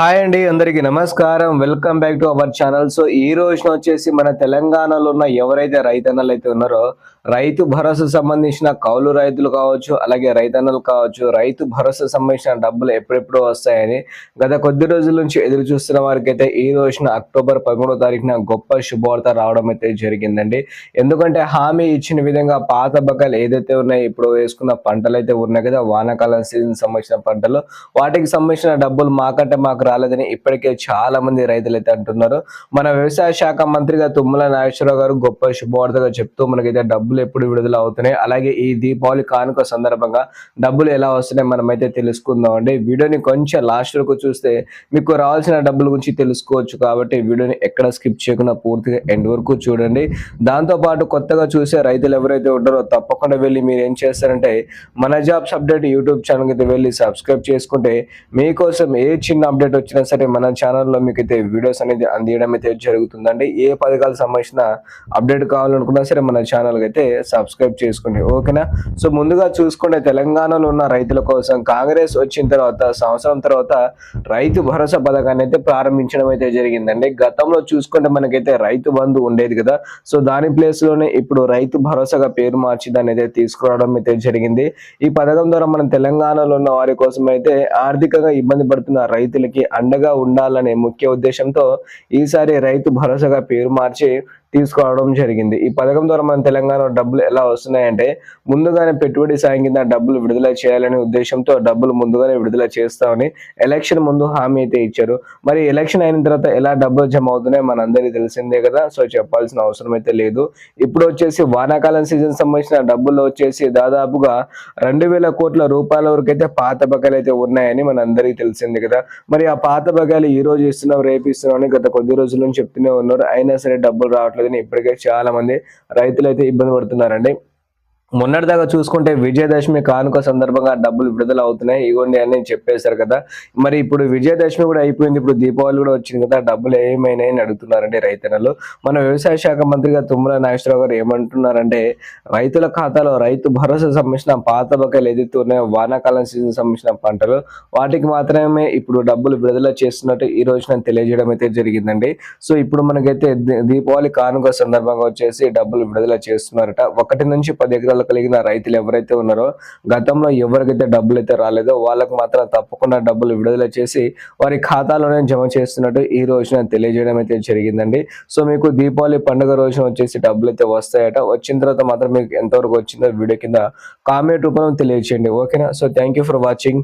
Hi అండి అందరికీ నమస్కారం. Welcome back to our channel. So ఈ రోజున వచ్చేసి మన తెలంగాణలో ఉన్న ఎవరైతే రైతన్నలు అయితే ఉన్నారో రైతు భరోసా సంబంధించిన కౌలు రైతులు కావచ్చు అలాగే రైతన్నలు కావచ్చు రైతు భరోసా సంబంధించిన డబ్బులు ఎప్పుడెప్పుడు వస్తాయని గత కొద్ది రోజుల నుంచి ఎదురు చూస్తున్న వారికి అయితే ఈ రోజున అక్టోబర్ పదమూడో తారీఖున గొప్ప శుభవార్త రావడం అయితే జరిగిందండి. ఎందుకంటే హామీ ఇచ్చిన విధంగా పాత బకాలు ఏదైతే ఉన్నాయో ఇప్పుడు వేసుకున్న పంటలు అయితే ఉన్నాయి కదా వానాకాలం సీజన్ సంబంధించిన పంటలు వాటికి సంబంధించిన డబ్బులు మాకంటే మాకు రాలేదని ఇప్పటికే చాలా మంది రైతులైతే అంటున్నారు. మన వ్యవసాయ శాఖ మంత్రిగా తుమ్మల నాగేశ్వరరావు గారు గొప్ప శుభవార్తగా చెప్తూ మనకైతే డబ్బులు ఎప్పుడు విడుదల అవుతున్నాయి. అలాగే ఈ దీపావళి కానుక సందర్భంగా డబ్బులు ఎలా వస్తున్నాయి మనమైతే తెలుసుకుందాం అండి. వీడియోని కొంచెం లాస్ట్ వరకు చూస్తే మీకు రావాల్సిన డబ్బుల గురించి తెలుసుకోవచ్చు కాబట్టి వీడియోని ఎక్కడ స్కిప్ చేయకుండా పూర్తిగా ఎండ్ వరకు చూడండి. దాంతో పాటు కొత్తగా చూసే రైతులు ఎవరైతే ఉంటారో తప్పకుండా వెళ్ళి మీరు ఏం చేస్తారంటే మన జాబ్స్ అప్డేట్ యూట్యూబ్ ఛానల్కి అయితే వెళ్ళి సబ్స్క్రైబ్ చేసుకుంటే మీకోసం ఏ చిన్న అప్డేట్ వచ్చినా సరే మన ఛానల్లో మీకు అయితే వీడియోస్ అనేది అందియడం అయితే జరుగుతుందండి. ఏ పథకాలకు సంబంధించిన అప్డేట్ కావాలనుకున్నా సరే మన ఛానల్కి అయితే సబ్స్క్రైబ్ చేసుకోండి. ఓకేనా? సో ముందుగా చూసుకుంటే తెలంగాణలో ఉన్న రైతుల కోసం కాంగ్రెస్ వచ్చిన తర్వాత సంవత్సరం తర్వాత రైతు భరోసా పథకాన్ని అయితే ప్రారంభించడం అయితే జరిగిందండి. గతంలో చూసుకుంటే మనకైతే రైతు బంధు ఉండేది కదా. సో దాని ప్లేస్లోనే ఇప్పుడు రైతు భరోసాగా పేరు మార్చి దాన్ని అయితే తీసుకురావడం అయితే జరిగింది. ఈ పథకం ద్వారా మనం తెలంగాణలో ఉన్న వారి కోసం అయితే ఆర్థికంగా ఇబ్బంది పడుతున్న రైతులకి అండగా ఉండాలనే ముఖ్య ఉద్దేశంతో ఈసారి రైతు భరోసాగా పేరు మార్చి తీసుకోవడం జరిగింది. ఈ పథకం ద్వారా మన తెలంగాణ డబ్బులు ఎలా వస్తున్నాయంటే ముందుగానే పెట్టుబడి సాయం కింద డబ్బులు విడుదల చేయాలనే ఉద్దేశంతో డబ్బులు ముందుగానే విడుదల చేస్తామని ఎలక్షన్ ముందు హామీ అయితే ఇచ్చారు. మరి ఎలక్షన్ అయిన తర్వాత ఎలా డబ్బులు జమ అవుతున్నాయి మనందరికీ తెలిసిందే కదా. సో చెప్పాల్సిన అవసరం అయితే లేదు. ఇప్పుడు వచ్చేసి వానాకాలం సీజన్ సంబంధించిన డబ్బులు వచ్చేసి దాదాపుగా రెండు వేల కోట్ల రూపాయల వరకు అయితే పాత బకాయిలు అయితే ఉన్నాయని మనందరికీ తెలిసింది కదా. మరి ఆ పాత బకాయిలు ఈ రోజు ఇస్తున్నాం రేపు ఇస్తున్నాం అని గత కొద్ది రోజుల నుంచి చెప్తూనే ఉన్నారు. అయినా సరే డబ్బులు రావట్లేదని ఇప్పటికే చాలా మంది రైతులు అయితే ఇబ్బంది పడుతున్నారండి. మొన్నటిదాకా చూసుకుంటే విజయదశమి కానుక సందర్భంగా డబ్బులు విడుదల అవుతున్నాయి ఇవ్వండి అని చెప్పేశారు కదా. మరి ఇప్పుడు విజయదశమి కూడా అయిపోయింది. ఇప్పుడు దీపావళి కూడా వచ్చింది కదా. డబ్బులు ఏమైనాయి అని అడుగుతున్నారండి రైతన్నలు. మన వ్యవసాయ శాఖ మంత్రిగా తుమ్మల నాగేశ్వరరావు గారు ఏమంటున్నారంటే రైతుల ఖాతాలో రైతు భరోసా సంబంధించిన పాత బకాయిలు ఏదైతే ఉన్నాయో వానాకాలం సీజన్ సంబంధించిన పంటలు వాటికి మాత్రమే ఇప్పుడు డబ్బులు విడుదల చేస్తున్నట్టు ఈ రోజున తెలియజేయడం అయితే జరిగిందండి. సో ఇప్పుడు మనకైతే దీపావళి కానుక సందర్భంగా వచ్చేసి డబ్బులు విడుదల చేస్తున్నారట. ఒకటి నుంచి పది ఎకరాలు కలిగిన రైతులు ఎవరైతే ఉన్నారో గతంలో ఎవరికైతే డబ్బులు అయితే రాలేదో వాళ్ళకు మాత్రం తప్పకుండా డబ్బులు విడుదల చేసి వారి ఖాతాలోనే జమ చేస్తున్నట్టు ఈ రోజున తెలియజేయడం అయితే జరిగిందండి. సో మీకు దీపావళి పండుగ రోజున వచ్చేసి డబ్బులు అయితే వస్తాయట. వచ్చిన తర్వాత మాత్రం మీకు ఎంతవరకు వచ్చిందో వీడియో కింద కామెంట్ రూపంలో తెలియచేయండి ఓకేనా? So thank you for watching